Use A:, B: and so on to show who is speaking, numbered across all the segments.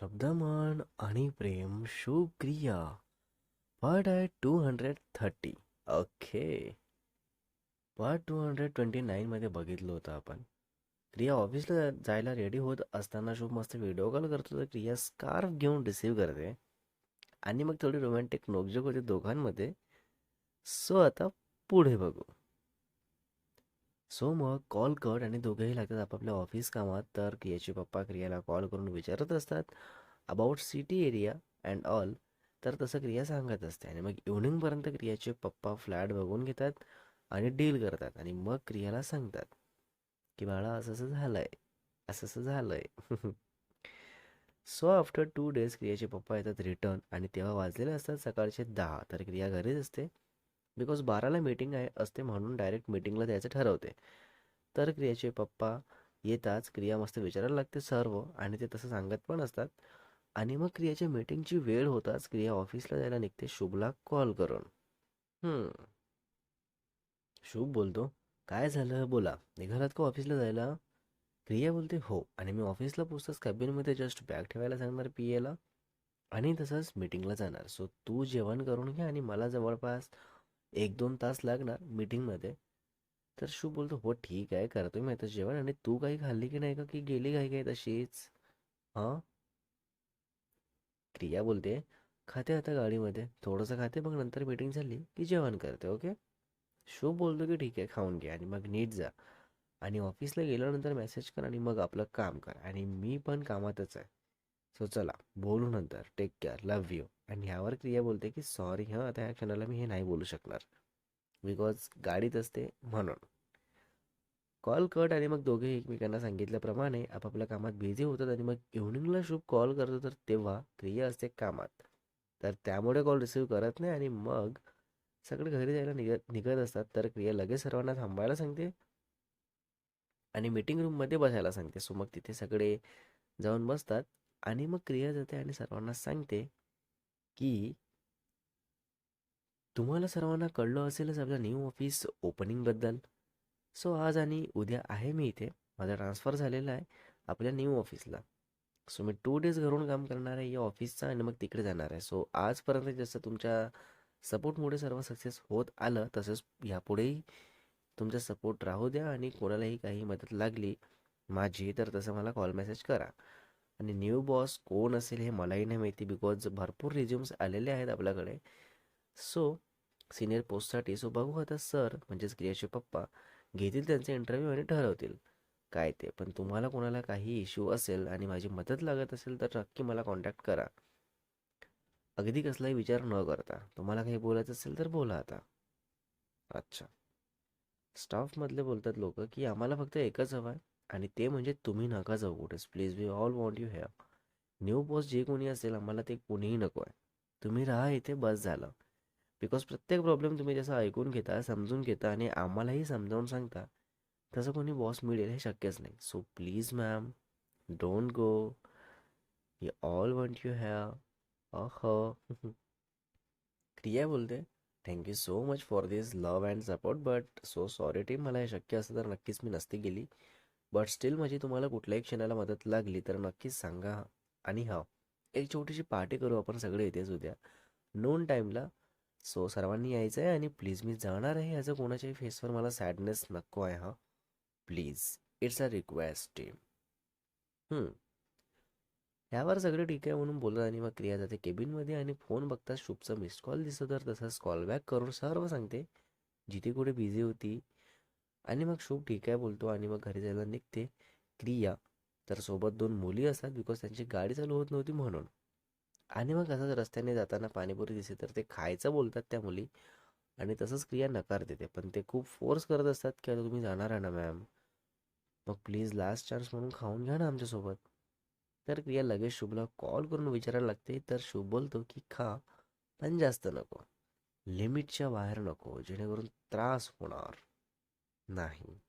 A: शब्दमान आणि प्रेम शुक्रिया पार्ट आहे two hundred thirty okay. Part two hundred twenty नाईनमध्ये बघितलं होतं आपण. क्रिया ऑफिसला जायला रेडी होत असताना शुभ मस्त व्हिडिओ कॉल करतो तर क्रिया स्कार्फ घेऊन रिसीव करते. आणि मग थोडी रोमॅन्टिक नोकझोक होते दोघांमध्ये. सो आता पुढे बघू. सो मग कॉल कट आणि दोघेही लागतात आपापल्या ऑफिस कामात तर क्रियाचे पप्पा क्रियाला कॉल करून विचारत असतात about city area and all तर तसं क्रिया सांगत असते आणि मग इव्हनिंगपर्यंत क्रियाचे पप्पा फ्लॅट बघून घेतात आणि डील करतात आणि मग क्रियाला सांगतात की बाळा असं असं झालंय असं असं झालंय. सो आफ्टर टू डेज क्रियाचे पप्पा येतात रिटर्न आणि तेव्हा वाजलेले असतात सकाळचे दहा तर क्रिया घरीच असते. बिकॉज बाराला मीटिंग आहे असते म्हणून डायरेक्ट मीटिंगला द्यायचं ठरवते. तर क्रियाचे पप्पा येताच क्रिया मस्त विचारायला लागते सर्व आणि ते तसं सांगत पण असतात. आणि मग क्रियाच्या मीटिंगची वेळ होताच क्रिया ऑफिसला जायला निघते. शुभला कॉल करून. शुभ बोलतो. काय झालं? बोला. निघालात का ऑफिसला जायला? क्रिया बोलते हो. आणि मी ऑफिसला पोचताच कॅबिनमध्ये जस्ट बॅग ठेवायला सांगणार पी एला आणि तसंच मीटिंगला जाणार. सो तू जेवण करून घे आणि मला जवळपास एक दोन तास लागणार मीटिंगमध्ये तर शू बोलतो हो ठीक आहे करतो मी आता जेवण. आणि तू काही खाल्ली की नाही का? की गेली काही काही तशीच? हां? क्रिया बोलते खाते आता गाडीमध्ये. थोडंसं खाते मग नंतर मीटिंग झाली की जेवण करते ओके? शो बोलतो की ठीक आहे खाऊन घे आणि मग नीट जा. आणि ऑफिसला गेल्यानंतर मेसेज कर आणि मग आपलं काम कर. आणि मी पण कामातच आहे. सो चला बोलू नंतर. टेक केअर लव्ह यू आणि ह्यावर क्रिया बोलते की सॉरी हां आता ह्या क्षणाला मी हे नाही बोलू शकणार. बिकॉज गाडीत असते म्हणून. कॉल कट आणि मग दोघे एकमेकांना सांगितल्याप्रमाणे आपापल्या कामात बिझी होतात आणि मग इव्हनिंगला शुभ कॉल करतो तर तेव्हा क्रिया असते कामात. तर त्यामुळे कॉल रिसीव्ह करत नाही आणि मग सगळे घरी जायला निघत निघत असतात. तर क्रिया लगेच सर्वांना थांबायला सांगते आणि मीटिंग रूममध्ये बसायला सांगते. सो मग तिथे सगळे जाऊन बसतात. आणि मग क्रिया जाते आणि सर्वांना सांगते की तुम्हाला सर्वांना कळलं असेलच आपल्या न्यू ऑफिस ओपनिंगबद्दल सो आज आणि उद्या आहे मी इथे. माझा ट्रान्सफर झालेला आहे आपल्या न्यू ऑफिसला सो मी टू डेज घरून काम करणार आहे या ऑफिसचा आणि मग तिकडे जाणार आहे. सो आजपर्यंत जसं तुमच्या सपोर्टमुळे सर्व सक्सेस होत आलं तसंच ह्यापुढेही तुमचा सपोर्ट राहू द्या आणि कोणालाही काही मदत लागली माझी तर तसं मला कॉल मेसेज करा. आणि न्यू बॉस कोण असेल हे मलाही नाही माहिती बिकॉज भरपूर रिझ्युम्स आलेले आहेत आपल्याकडे. सो सिनियर पोस्टसाठी सो बघू आता सर म्हणजेच क्रियाचे पप्पा घेतील त्यांचे इंटरव्ह्यू आणि ठरवतील. काय ते? पण तुम्हाला कोणाला काही इश्यू असेल आणि माझी मदत लागत असेल तर नक्की मला कॉन्टॅक्ट करा. अगदी कसलाही विचार न करता. तुम्हाला काही बोलायचं असेल तर बोला आता. अच्छा. स्टाफमधले बोलतात लोक की आम्हाला फक्त एकच हवं आहे आणि ते म्हणजे तुम्ही नका जाऊ कुठेच. Please we all want you have new boss जे कोणी असेल आम्हाला ते कोणीही नको आहे. तुम्ही राहा इथे बस झालं. बिकॉज प्रत्येक प्रॉब्लेम तुम्ही जसं ऐकून घेता समजून घेता आणि आम्हालाही समजावून सांगता तसं कोणी बॉस मिळेल हे शक्यच नाही. So please ma'am don't go you all want you have uh. Kriya बोलते. Thank you so much for this love and support but so sorry team मला हे शक्य असतं तर नक्कीच मी नसती गेली. बट स्टील माझी तुम्हाला कुठल्याही क्षणाला मदत लागली तर नक्कीच सांगा आणि हा. एक छोटीशी पार्टी करू आपण सगळे येतेच उद्या. नोन टाईमला सो सर्वांनी यायचं आहे आणि प्लीज मी जाणार आहे याचं कोणाच्याही फेसवर मला सॅडनेस नको आहे हा. Please it's a request team ह्यावर सगळे ठीक आहे म्हणून बोलत आणि मग क्रिया जाते केबिनमध्ये आणि फोन बघता शुभचा मिस्ड कॉल दिसतो तर तसंच कॉल बॅक करून सर्व सांगते. जिथे कुठे बिझी होती आणि मग शुभ ठीक आहे बोलतो आणि मग घरी जायला निघते. क्रिया. तर सोबत दोन मुली असतात बिकॉज त्यांची गाडी चालू होत नव्हती म्हणून. आणि मग असंच रस्त्याने जाताना पाणीपुरी दिसते तर ते खायचं बोलतात त्या मुली. आणि तसंच क्रिया नकार देते. पण ते खूप फोर्स करत असतात की आता तुम्ही जाणार आहे ना मॅम मग प्लीज लास्ट चान्स म्हणून खाऊन घ्या ना आमच्यासोबत. तर क्रिया लगेच शुभला कॉल करून विचारायला लागते. तर शुभ बोलतो की खा पण जास्त नको. लिमिटच्या बाहेर नको जेणेकरून त्रास होणार. नाही.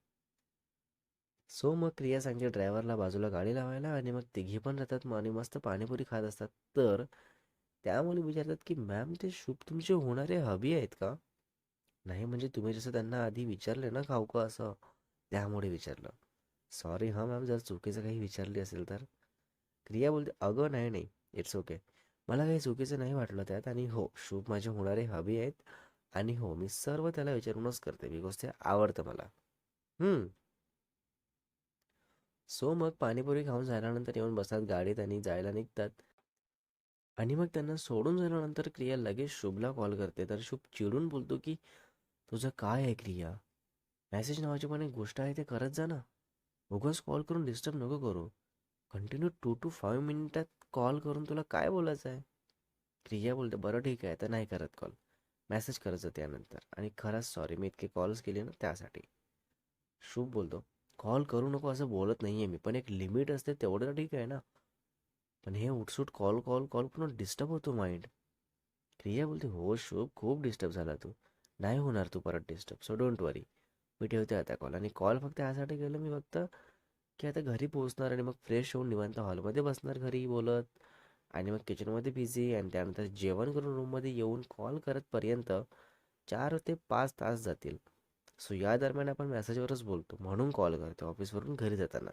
A: सो मग क्रिया सांगते ड्रायव्हरला बाजूला गाडी लावायला आणि मग तिघी पण राहतात आणि मस्त पाणीपुरी खात असतात. तर त्यामुळे विचारतात की मॅम ते शुभ तुमचे होणारे हबी आहेत का? नाही म्हणजे तुम्ही जसं त्यांना आधी विचारले ना खाऊ का असं त्यामुळे विचारलं. सॉरी हां मॅम जर चुकीचं काही विचारली असेल तर. क्रिया बोलते अगं नाही नाही इट्स ओके. मला काही चुकीचं नाही वाटलं त्यात आणि हो शुभ माझे होणारे हबी आहेत. आणि हो मी सर्व त्याला विचारूनच करते. बिकॉज ते आवडतं मला. हम्म. सो मग पाणीपुरी खाऊन झाल्यानंतर येऊन बसतात गाडीत आणि जायला निघतात. आणि मग त्यांना सोडून झाल्यानंतर क्रिया लगेच शुभला कॉल करते. तर शुभ चिडून बोलतो की तुझं काय आहे क्रिया? मॅसेज नावाची पण एक गोष्ट आहे ते करत जा ना. उगाच कॉल करून डिस्टर्ब नको करू. कंटिन्यू टू टू फाईव्ह मिनिटात कॉल करून तुला काय बोलायचं आहे? क्रिया बोलते बरं ठीक आहे तर नाही करत कॉल. मेसेज करायचं त्यानंतर आणि खरंच सॉरी मी इतके कॉल्स केले ना त्यासाठी. शुभ बोलतो. कॉल करू नको असं बोलत नाही आहे मी पण एक लिमिट असते तेवढं तर ठीक आहे ना. पण हे उठसूट कॉल कॉल कॉल पूर्ण डिस्टर्ब होतो माइंड क्रिया बोलते हो शुभ खूप डिस्टर्ब झाला तू. नाही होणार तू परत डिस्टर्ब सो डोंट वरी मी ठेवते आता कॉल आणि कॉल फक्त यासाठी केलं मी फक्त की आता घरी पोहोचणार आणि मग फ्रेश होऊन निवांत हॉलमध्ये बसणार घरी बोलत. आणि मग किचनमध्ये बिझी आणि त्यानंतर जेवण करून रूममध्ये येऊन कॉल करतपर्यंत चार ते पाच तास जातील. सो या दरम्यान आपण मेसेजवरच बोलतो. म्हणून कॉल करतो ऑफिसवरून घरी जाताना.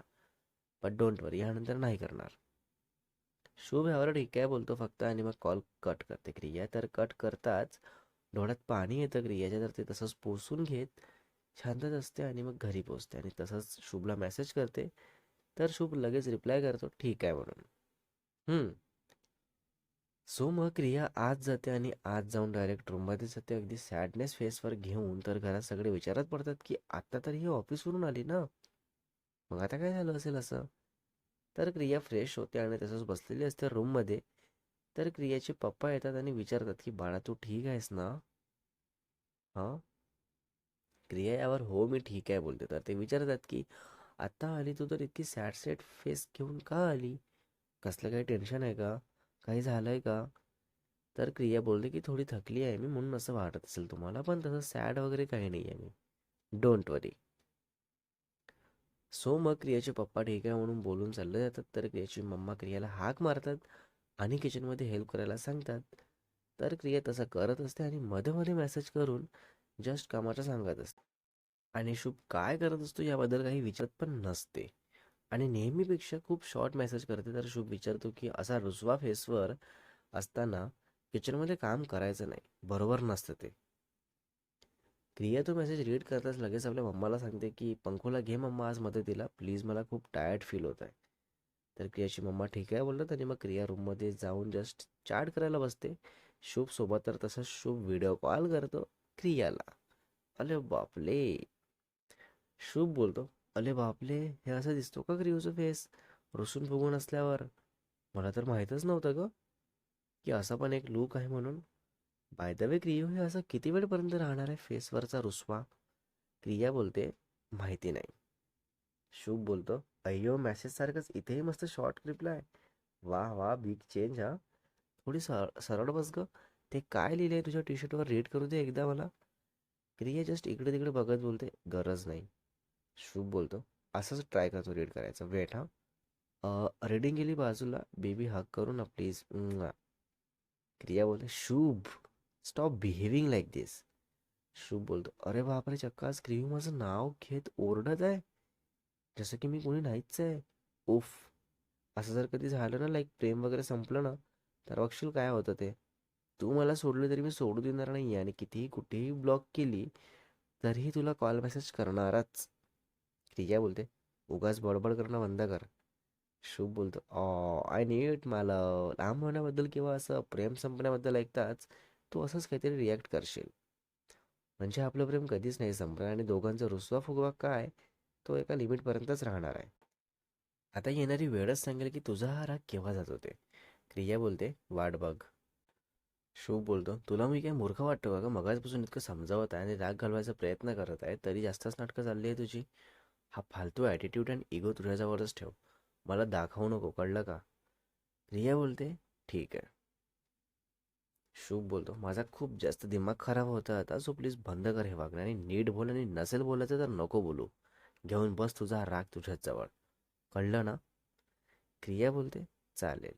A: बट डोंट वरी यानंतर नाही करणार. शुभ यावर ठीक आहे बोलतो फक्त आणि मग कॉल कट करते. क्रिया तर कट करताच डोळ्यात पाणी येतं. क्रियाच्या तर ते तसंच पोसून घेत शांतच असते आणि मग घरी पोचते आणि तसंच शुभला मेसेज करते. तर शुभ लगेच रिप्लाय करतो. ठीक आहे म्हणून. हम्म. सो मग क्रिया आज जाते आणि आज जाऊन डायरेक्ट रूममध्ये जाते. अगदी सॅडनेस फेसवर घेऊन तर घरात सगळे विचारत पडतात की आत्ता तर ही ऑफिसवरून आली ना? मग आता काय झालं असेल असं? तर क्रिया फ्रेश होते आणि तसंच बसलेली असते रूममध्ये तर क्रियाचे पप्पा येतात आणि विचारतात की बाळा तू ठीक आहेस ना? हां. क्रिया यावर हो मी ठीक आहे बोलते. तर ते विचारतात की आत्ता आली तू तर इतकी सॅड सेट फेस घेऊन का आली? कसलं काही टेन्शन आहे का? काही झालं आहे का? तर क्रिया बोलते की थोडी थकली आहे मी म्हणून असं वाटत असेल तुम्हाला पण तसं सॅड वगैरे काही नाही आहे मी. डोंट वरी सो मग क्रियाचे पप्पा ठीक आहे म्हणून बोलून चालले जातात. तर क्रियाची मम्मा क्रियाला हाक मारतात आणि किचनमध्ये हेल्प करायला सांगतात. तर क्रिया तसं करत असते आणि मध्ये मध्ये मेसेज करून जस्ट कामाचं सांगत असते. आणि शुभ काय करत असतो याबद्दल काही विचारत पण नसते. आणि नेहमीपेक्षा खूप शॉर्ट मेसेज करते. तर शुभ विचारतो की असा रुसवा फेसवर असताना किचनमध्ये काम करायचं नाही. बरोबर नसतं ते. क्रिया तो मेसेज रीड करताच लगेच आपल्या मम्माला सांगते की पंखोला घे मम्मा आज मदतीला. प्लीज मला खूप टायर्ड फील होत आहे तर क्रियाची मम्मा ठीक आहे बोलतात आणि मग क्रिया रूममध्ये जाऊन जस्ट चॅट करायला बसते. शुभ सोबत तर तसंच शुभ व्हिडिओ कॉल करतो क्रियाला. अरे बापले शुभ बोलतो. अरे बापले हे असं दिसतो का क्रिओचं फेस? रुसून फुगून असल्यावर? मला तर माहीतच नव्हतं ग. की असा पण एक लूक आहे म्हणून. बाय द वे क्रियो हे असं किती वेळपर्यंत राहणार आहे फेसवरचा रुसवा? क्रिया बोलते माहिती नाही. शुभ बोलतो अय्यो मॅसेजसारखंच इथेही मस्त शॉर्ट रिप्लाय वा वा बिग चेंज हा. थोडी सर सरळ बस ग. ते काय लिहिलंय तुझ्या टी शर्टवर रीड करू दे एकदा मला. क्रिया जस्ट इकडे तिकडे बघत बोलते गरज नाही. शुभ बोलतो. असंच ट्राय करतो रीड करायचं. वेट हा रीडिंग गेली बाजूला. बेबी हक करू ना प्लीज क्रिया बोलते शुभ. स्टॉप बिहेविंग लाईक दिस शुभ बोलतो अरे बापरे चक्का स्क्रीव माझं नाव घेत ओरडत आहे. जसं की मी कोणी नाहीच आहे. उफ. असं जर कधी झालं ना लाईक प्रेम वगैरे संपलं ना तर बघशील काय होतं ते. तू मला सोडलं तरी मी सोडू देणार नाही आणि कितीही कुठेही ब्लॉक केली तरीही तुला कॉल मेसेज करणारच. क्रिया बोलते. उगाच बडबड करणं बंद कर. शुभ बोलतो. ऑ आय नीट मला लांब होण्याबद्दल किंवा असं प्रेम संपण्याबद्दल ऐकताच तू असंच काहीतरी रिॲक्ट करशील. म्हणजे आपलं प्रेम कधीच नाही संपणार आणि दोघांचा रुसवा फुगवा काय? तो एका लिमिटपर्यंतच राहणार आहे. आता येणारी वेळच सांगेल की तुझा हा राग केव्हा जात होते? क्रिया बोलते वाट बघ. शुभ बोलतो तुला मी काय मूर्ख वाटतो का ग? मगाचपासून इतकं समजावत आहे आणि राग घालवायचा प्रयत्न करत आहे तरी जास्तच नाटकं चालली आहे तुझी. हा फालतू ॲटिट्यूड आणि इगो तुझ्याजवळच ठेव. मला दाखवू नको कळलं का? रिया बोलते ठीक आहे. शुभ बोलतो माझा खूप जास्त दिमाग खराब होता आता सो प्लीज बंद कर हे वागणं. आणि नीट बोल आणि नसेल बोलायचं तर नको बोलू. घेऊन बस तुझा राग तुझ्याच जवळ. कळलं ना? क्रिया बोलते चालेल.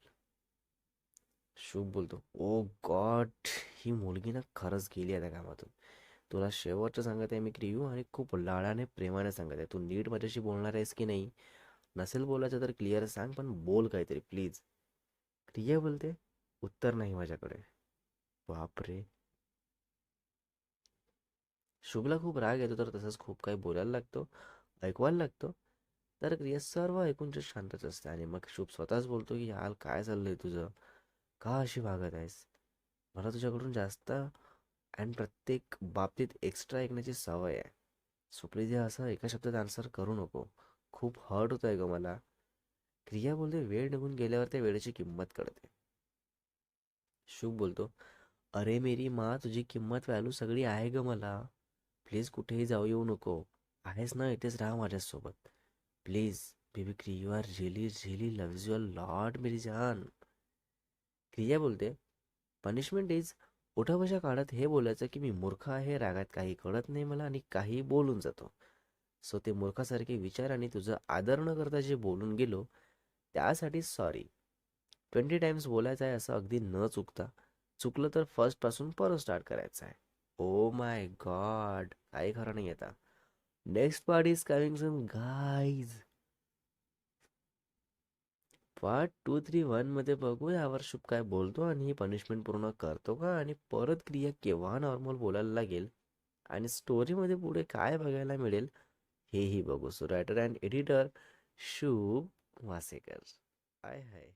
A: शुभ बोलतो ओ गॉड ही मुलगी ना खरंच गेली आता कामातून. तुला शेवटचं सांगत आहे मी क्रियू आणि खूप लाडाने प्रेमाने सांगत आहे. तू नीट माझ्याशी बोलणार आहेस की नाही? नसेल बोलायचं तर क्लिअर सांग पण बोल काहीतरी प्लीज क्रिया बोलते? उत्तर नाही माझ्याकडे. बापरे. शुभला खूप राग येतो तर तसंच खूप काही बोलायला लागतो ऐकवायला लागतो. तर क्रिया सर्व ऐकून शांतच असते आणि मग शुभ स्वतःच बोलतो की यार काय चाललंय तुझं? का अशी वागत आहेस? मला तुझ्याकडून जास्त आणि प्रत्येक बाबतीत एक्स्ट्रा ऐकण्याची सवय आहे. सुप्रीत असं एका शब्दात आन्सर करू नको खूप हर्ट होत आहे ग मला. क्रिया बोलते वेळ निघून गेल्यावर त्या वेळेची किंमत कळते. शुभ बोलतो अरे मेरी माँ तुझी किंमत व्हॅल्यू सगळी आहे ग मला. प्लीज कुठेही जाऊ येऊ नको. आहेस ना इथेच राहा माझ्यासोबत. Please baby Kri you are really really loves your lot मेरी जान. क्रिया बोलते पनिशमेंट इज उठाबशा काळात हे बोलायचं की मी मूर्ख आहे रागात काही कळत नाही मला आणि काही बोलून जातो. सो ते मूर्खासारखे विचार आणि तुझं आदर न करता जे बोलून गेलो त्यासाठी सॉरी ट्वेंटी टाइम्स बोलायचं आहे असं अगदी न चुकता. चुकलं तर फर्स्टपासून परत स्टार्ट करायचं आहे. ओ माय गॉड काही खरं नाही आता. Next part is coming some guys part two three मध्ये बघू यावर शुभ काय बोलतो आणि ही पनिशमेंट पूर्ण करतो का? आणि परत क्रिया केव्हा नॉर्मल बोलायला लागेल? आणि स्टोरीमध्ये पुढे काय बघायला मिळेल? हेही बघू. सो रायटर अँड एडिटर शुभ वासेकर हाय हाय.